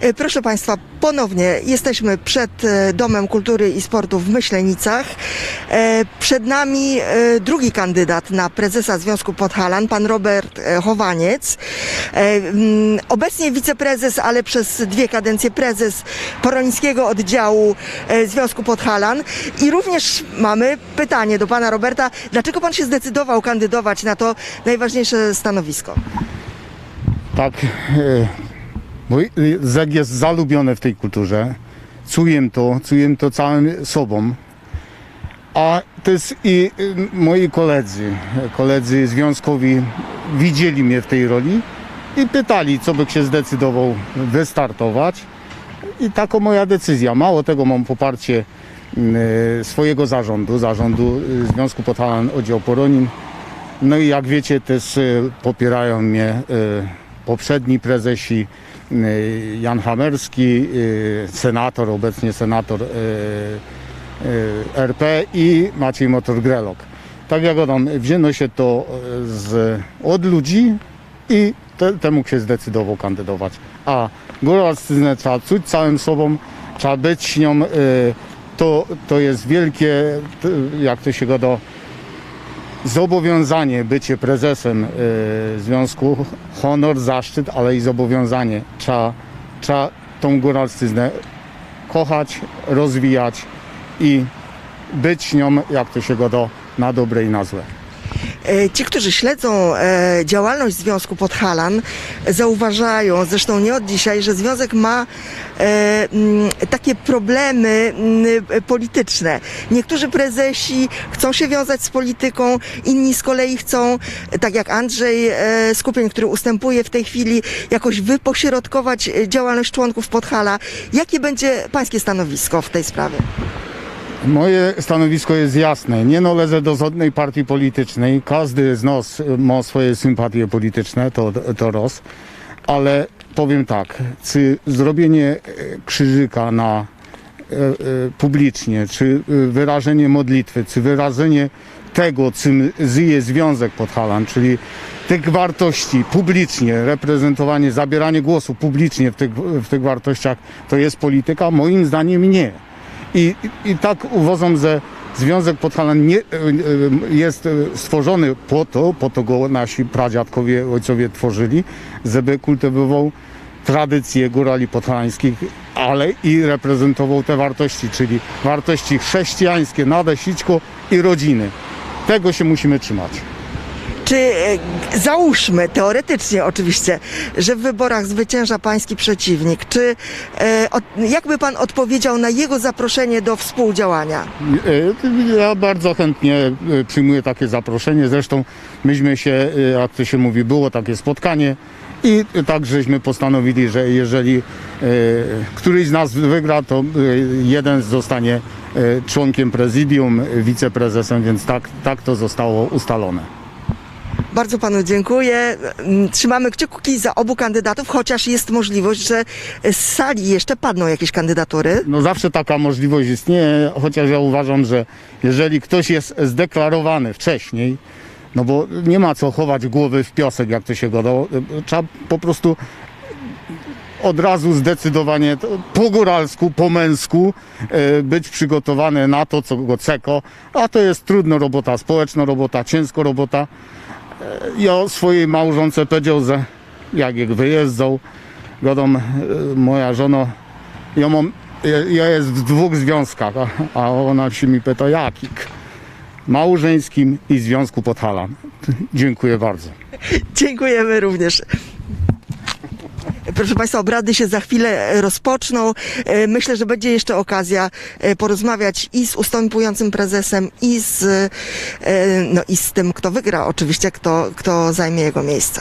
E, Proszę Państwa, ponownie jesteśmy przed e, Domem Kultury i Sportu w Myślenicach. E, Przed nami drugi kandydat na prezesa Związku Podhalan, pan Robert Chowaniec. Mm, Obecnie wiceprezes, ale przez dwie kadencje prezes Porońskiego Oddziału Związku Podhalan. I również mamy pytanie do pana Roberta, dlaczego pan się zdecydował kandydować na to najważniejsze stanowisko? Tak, bo Zeg jest zalubiony w tej kulturze. Czuję to, czuję to całym sobą. A jest i y, moi koledzy, koledzy związkowi widzieli mnie w tej roli i pytali, co bych się zdecydował wystartować. I taka moja decyzja. Mało tego, mam poparcie y, swojego zarządu, zarządu y, Związku Podhalan Oddział Poronin. No i jak wiecie, też y, popierają mnie y, poprzedni prezesi y, Jan Hamerski, y, senator, obecnie senator y, y, RP i Maciej Motor-Grelok. Tak jak on, wzięło się to y, z, od ludzi i te, temu się zdecydował kandydować. A góralszczyznę trzeba czuć całym sobą, trzeba być nią. Y, to, to jest wielkie, jak to się go do zobowiązanie bycie prezesem y, związku, honor, zaszczyt, ale i zobowiązanie. Trzeba, trzeba tą góralszczyznę kochać, rozwijać i być nią, jak to się go do, na dobre i na złe. E, Ci, którzy śledzą e, działalność Związku Podhalan, zauważają, zresztą nie od dzisiaj, że Związek ma e, takie problemy polityczne. Niektórzy prezesi chcą się wiązać z polityką, inni z kolei chcą, tak jak Andrzej Skupień, który ustępuje w tej chwili, jakoś wypośrodkować działalność członków Podhala. Jakie będzie pańskie stanowisko w tej sprawie? Moje stanowisko jest jasne. Nie należę do żadnej partii politycznej. Każdy z nas ma swoje sympatie polityczne, to, to roz. Ale powiem tak, czy zrobienie e, krzyżyka na e, e, publicznie, czy wyrażenie modlitwy, czy wyrażenie tego, czym żyje Związek Podhalan, czyli tych wartości publicznie, reprezentowanie, zabieranie głosu publicznie w tych, w tych wartościach, to jest polityka? Moim zdaniem nie. I, i, tak uważam, że Związek Podhalan nie, e, e, jest e, stworzony po to, po to go nasi pradziadkowie, ojcowie tworzyli, żeby kultywował tradycje górali podhalańskich, ale i reprezentował te wartości, czyli wartości chrześcijańskie, nadesićko i rodziny. Tego się musimy trzymać. Czy e, załóżmy, teoretycznie oczywiście, że w wyborach zwycięża pański przeciwnik, czy e, jakby pan odpowiedział na jego zaproszenie do współdziałania? E, Ja bardzo chętnie przyjmuję takie zaproszenie. Zresztą myśmy się, jak to się mówi, było takie spotkanie i tak żeśmy postanowili, że jeżeli któryś z nas wygra, to jeden zostanie członkiem prezydium, wiceprezesem, więc tak, tak to zostało ustalone. Bardzo panu dziękuję. Mm, Trzymamy kciuki za obu kandydatów, chociaż jest możliwość, że z sali jeszcze padną jakieś kandydatury. No zawsze taka możliwość istnieje, chociaż ja uważam, że jeżeli ktoś jest zdeklarowany wcześniej, no bo nie ma co chować głowy w piosek, jak to się godo. Trzeba po prostu od razu zdecydowanie po góralsku, po męsku e, być przygotowany na to, co go ceko, a to jest trudna robota, społeczna robota, ciężko robota. E, Ja swojej małżonce powiedział, że jak jak wyjeżdżał, godą e, moja żona, ja mam, ja, jest w dwóch związkach, a, a ona się mi pyta, jakich? Małżeńskim i Związku Podhalan. Dziękuję bardzo. Dziękujemy również. Proszę Państwa, obrady się za chwilę rozpoczną. E, Myślę, że będzie jeszcze okazja e, porozmawiać i z ustępującym prezesem, i z, e, no, i z tym, kto wygra, oczywiście, kto, kto zajmie jego miejsce.